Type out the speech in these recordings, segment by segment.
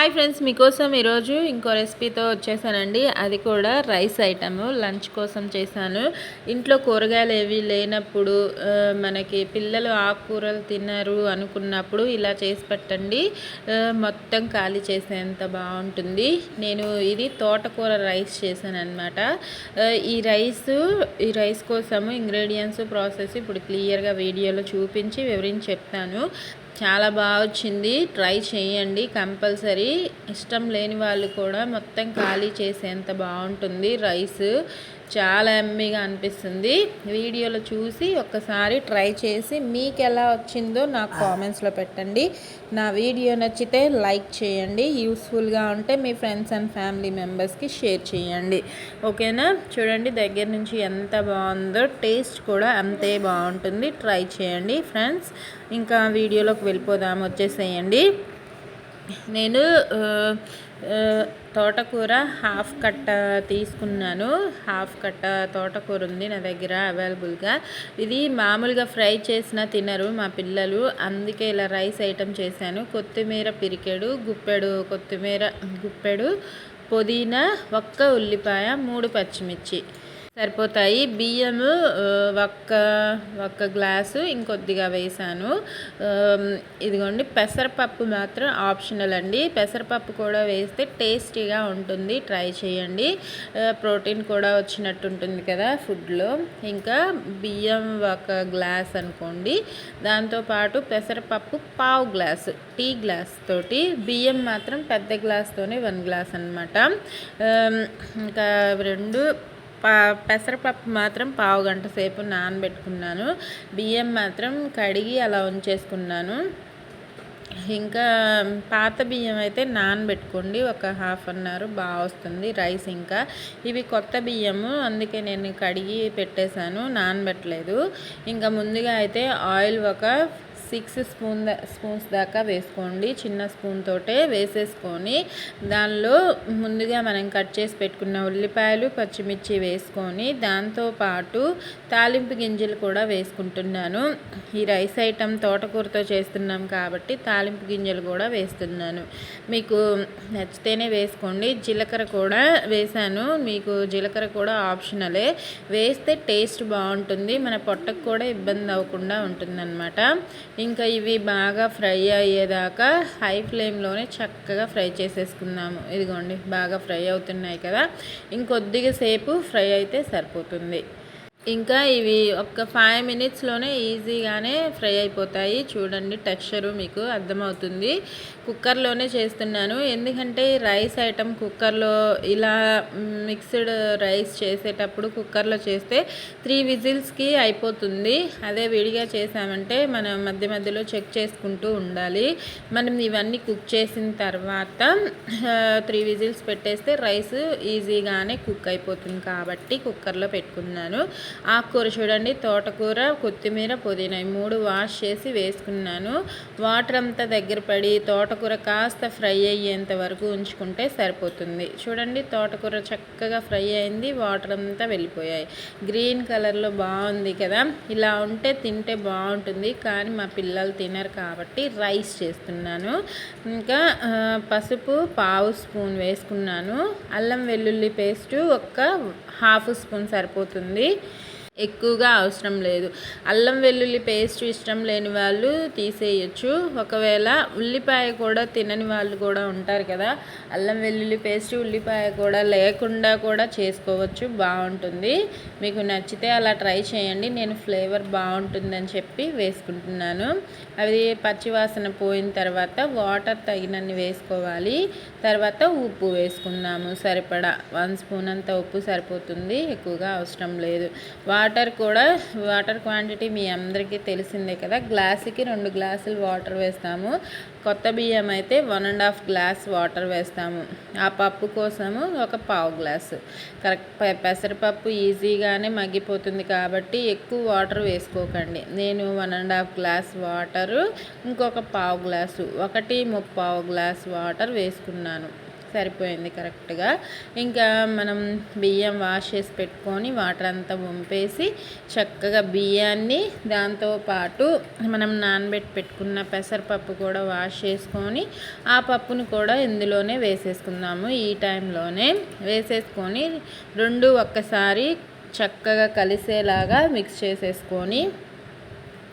Hi friends మీకోసం ఈరోజు ఇంకో రెసిపీతో వచ్చేసానండి. అది కూడా రైస్ ఐటమ్ లంచ్ కోసం చేశాను. ఇంట్లో కూరగాయలు ఏవి లేనప్పుడు మనకి పిల్లలు ఆకుకూరలు తిన్నారు అనుకున్నప్పుడు ఇలా చేసి పెట్టండి. మొత్తం ఖాళీ చేసేంత బాగుంటుంది. నేను ఇది తోటకూర రైస్ చేశాను ఈ రైస్ ఈ రైస్ కోసము ఇంగ్రీడియంట్స్ ప్రాసెస్ ఇప్పుడు క్లియర్గా వీడియోలో చూపించి వివరించి చెప్తాను. చాలా బాగా వచ్చింది. ట్రై చేయండి. కంపల్సరీ. ఇష్టం లేని వాళ్ళు కూడా మొత్తం ఖాళీ చేసేంత బాగుంటుంది రైస్. చాలా ఎమ్మీగా అనిపిస్తుంది. వీడియోలో చూసి ఒక్కసారి ట్రై చేసి మీకు ఎలా వచ్చిందో నాకు కామెంట్స్లో పెట్టండి. నా వీడియో నచ్చితే లైక్ చేయండి. యూస్ఫుల్గా ఉంటే మీ ఫ్రెండ్స్ అండ్ ఫ్యామిలీ మెంబర్స్కి షేర్ చేయండి. ఓకేనా? చూడండి దగ్గర నుంచి ఎంత బాగుందో టేస్ట్ కూడా అంతే బాగుంటుంది. ట్రై చేయండి ఫ్రెండ్స్. ఇంకా వీడియోలోకి వెళ్ళిపోదాం వచ్చేసేయండి. నేను తోటకూర హాఫ్ కట్ట తీసుకున్నాను. హాఫ్ కట్ట తోటకూర ఉంది నా దగ్గర అవైలబుల్గా. ఇది మామూలుగా ఫ్రై చేసిన తినరు మా పిల్లలు. అందుకే ఇలా రైస్ ఐటమ్ చేశాను. కొత్తిమీర పిరికెడు గుప్పెడు కొత్తిమీర గుప్పెడు పుదీనా ఒక్క ఉల్లిపాయ మూడు పచ్చిమిర్చి. సరిపోతాయి. బియ్యము ఒక్క ఒక్క గ్లాసు ఇంకొద్దిగా వేసాను. ఇదిగోండి పెసరపప్పు మాత్రం ఆప్షనల్ అండి. పెసరపప్పు కూడా వేస్తే టేస్టీగా ఉంటుంది. ట్రై చేయండి. ప్రోటీన్ కూడా వచ్చినట్టు ఉంటుంది కదా ఫుడ్లో. ఇంకా బియ్యం ఒక గ్లాస్ అనుకోండి. దాంతోపాటు పెసరపప్పు పావు గ్లాసు టీ గ్లాస్ తోటి. బియ్యం మాత్రం పెద్ద గ్లాస్తోనే వన్ గ్లాస్ అనమాట ఇంకా రెండు పెసరపప్పు మాత్రం పావు గంట సేపు నానబెట్టుకున్నాను. బియ్యం మాత్రం కడిగి అలా ఉంచేసుకున్నాను. ఇంకా పాత బియ్యం అయితే నానబెట్టుకోండి. ఒక హాఫ్ అన్ అవర్ బాగా వస్తుంది రైస్ ఇంకా. ఇవి కొత్త బియ్యము అందుకే నేను కడిగి పెట్టేశాను నానబెట్టలేదు. ఇంకా ముందుగా అయితే ఆయిల్ ఒక సిక్స్ స్పూన్ దా స్పూన్స్ దాకా వేసుకోండి. చిన్న స్పూన్ తోటే వేసేసుకొని దానిలో ముందుగా మనం కట్ చేసి పెట్టుకున్న ఉల్లిపాయలు పచ్చిమిర్చి వేసుకొని దాంతోపాటు తాలింపు గింజలు కూడా వేసుకుంటున్నాను. ఈ రైస్ ఐటమ్ తోటకూరతో చేస్తున్నాం కాబట్టి తాలింపు గింజలు కూడా వేస్తున్నాను. మీకు నచ్చితేనే వేసుకోండి. జీలకర్ర కూడా వేసాను మీకు జీలకర్ర కూడా ఆప్షనలే. వేస్తే టేస్ట్ బాగుంటుంది. మన పొట్టకు కూడా ఇబ్బంది అవ్వకుండా ఉంటుందన్నమాట. ఇంకా ఇవి బాగా ఫ్రై అయ్యేదాకా హై ఫ్లేమ్లోనే చక్కగా ఫ్రై చేసేసుకుందాము. ఇదిగోండి బాగా ఫ్రై అవుతున్నాయి కదా. ఇంకొద్దిగా సేపు ఫ్రై అయితే సరిపోతుంది. ఇంకా ఇవి ఒక ఫైవ్ మినిట్స్లోనే ఈజీగానే ఫ్రై అయిపోతాయి. చూడండి టెక్స్చర్ మీకు అర్థమవుతుంది. కుక్కర్లోనే చేస్తున్నాను. ఎందుకంటే రైస్ ఐటమ్ కుక్కర్లో ఇలా మిక్స్డ్ రైస్ చేసేటప్పుడు కుక్కర్లో చేస్తే త్రీ విజిల్స్కి అయిపోతుంది. అదే విడిగా చేసామంటే మనం మధ్య మధ్యలో చెక్ చేసుకుంటూ ఉండాలి. మనం ఇవన్నీ కుక్ చేసిన తర్వాత త్రీ విజిల్స్ పెట్టేస్తే రైస్ ఈజీగానే కుక్ అయిపోతుంది కాబట్టి కుక్కర్లో పెట్టుకున్నాను. ఆకుకూర చూడండి తోటకూర కొత్తిమీర పుదీనా ఈ మూడు వాష్ చేసి వేసుకున్నాను. వాటర్ అంతా దగ్గర పడి తోటకూర కాస్త ఫ్రై అయ్యేంత వరకు ఉంచుకుంటే సరిపోతుంది. చూడండి తోటకూర చక్కగా ఫ్రై అయింది వాటర్ అంతా వెళ్ళిపోయాయి. గ్రీన్ కలర్లో బాగుంది కదా ఇలా ఉంటే తింటే బాగుంటుంది. కానీ మా పిల్లలు తినరు కాబట్టి రైస్ చేస్తున్నాను. ఇంకా పసుపు పావు స్పూన్ వేసుకున్నాను. అల్లం వెల్లుల్లి పేస్టు ఒక్క హాఫ్ స్పూన్ సరిపోతుంది. ఎక్కువగా అవసరం లేదు. అల్లం వెల్లుల్లి పేస్ట్ ఇష్టం లేని వాళ్ళు తీసేయచ్చు. ఒకవేళ ఉల్లిపాయ కూడా తినని వాళ్ళు కూడా ఉంటారు కదా అల్లం వెల్లుల్లి పేస్ట్ ఉల్లిపాయ కూడా లేకుండా కూడా చేసుకోవచ్చు. బాగుంటుంది. మీకు నచ్చితే అలా ట్రై చేయండి. నేను ఫ్లేవర్ బాగుంటుందని చెప్పి వేసుకుంటున్నాను. అవి పచ్చివాసన పోయిన తర్వాత వాటర్ తగినన్ని వేసుకోవాలి. తర్వాత ఉప్పు వేసుకుందాము. సరిపడా వన్ స్పూన్ అంత ఉప్పు సరిపోతుంది. ఎక్కువగా అవసరం లేదు. వాటర్ కూడా వాటర్ క్వాంటిటీ మీ అందరికీ తెలిసిందే కదా. గ్లాసుకి రెండు గ్లాసులు వాటర్ వేస్తాము. కొత్త బియ్యం అయితే one and half glass water వేస్తాము. ఆ పప్పు కోసము ఒక పావు గ్లాసు. కరెక్ట్ పెసరపప్పు ఈజీగానే మగ్గిపోతుంది కాబట్టి ఎక్కువ వాటర్ వేసుకోకండి. నేను one and half glass water ఇంకొక పావు గ్లాసు ఒకటి ముప్పావు గ్లాస్ వాటర్ వేసుకున్నాను. సరిపోయింది కరెక్ట్గా. ఇంకా మనం బియ్యం వాష్ చేసి పెట్టుకొని వాటర్ అంతా వంపేసి చక్కగా బియ్యాన్ని దాంతో పాటు మనం నానబెట్టి పెట్టుకున్న పెసరపప్పు కూడా వాష్ చేసుకొని ఆ పప్పును కూడా ఇందులోనే వేసేసుకుందాము. ఈ టైంలోనే వేసేసుకొని రెండు ఒక్కసారి చక్కగా కలిసేలాగా మిక్స్ చేసేసుకొని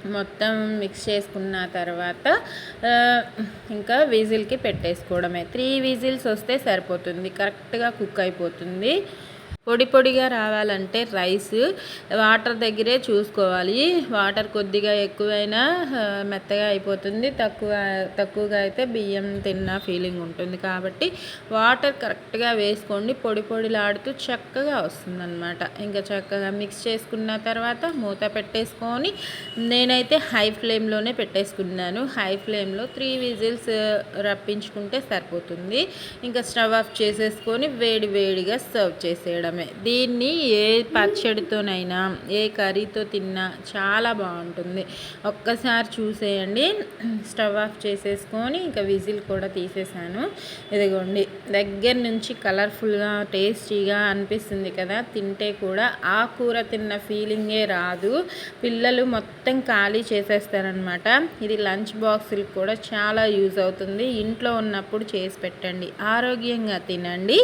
మొత్తం మిక్స్ చేసుకున్న తర్వాత ఇంకా విజిల్కి పెట్టేసుకోవడమే. త్రీ విజిల్స్ వస్తే సరిపోతుంది. కరెక్ట్గా కుక్ అయిపోతుంది. పొడి పొడిగా రావాలంటే రైస్ వాటర్ దగ్గరే చూసుకోవాలి. వాటర్ కొద్దిగా ఎక్కువైనా మెత్తగా అయిపోతుంది. తక్కువ తక్కువగా అయితే బియ్యం తిన్న ఫీలింగ్ ఉంటుంది. కాబట్టి వాటర్ కరెక్ట్గా వేసుకోండి. పొడి పొడిలాడుతూ చక్కగా వస్తుందన్నమాట. ఇంకా చక్కగా మిక్స్ చేసుకున్న తర్వాత మూత పెట్టేసుకొని నేనైతే హై ఫ్లేమ్లోనే పెట్టేసుకున్నాను. హై ఫ్లేమ్లో త్రీ విజిల్స్ రప్పించుకుంటే సరిపోతుంది. ఇంకా స్టవ్ ఆఫ్ చేసేసుకొని వేడి వేడిగా సర్వ్ చేసేయడం మాత్రమే దీన్ని ఏ పచ్చడితోనైనా ఏ కర్రీతో తిన్నా చాలా బాగుంటుంది. ఒక్కసారి చూసేయండి. స్టవ్ ఆఫ్ చేసేసుకొని ఇంకా విజిల్ కూడా తీసేసాను. ఇదిగోండి. దగ్గర నుంచి కలర్ఫుల్గా టేస్టీగా అనిపిస్తుంది కదా. తింటే కూడా ఆ కూర తిన్న ఫీలింగే రాదు. పిల్లలు మొత్తం ఖాళీ చేసేస్తారనమాట ఇది లంచ్ బాక్సులకు కూడా చాలా యూజ్ అవుతుంది. ఇంట్లో ఉన్నప్పుడు చేసి పెట్టండి. ఆరోగ్యంగా తినండి.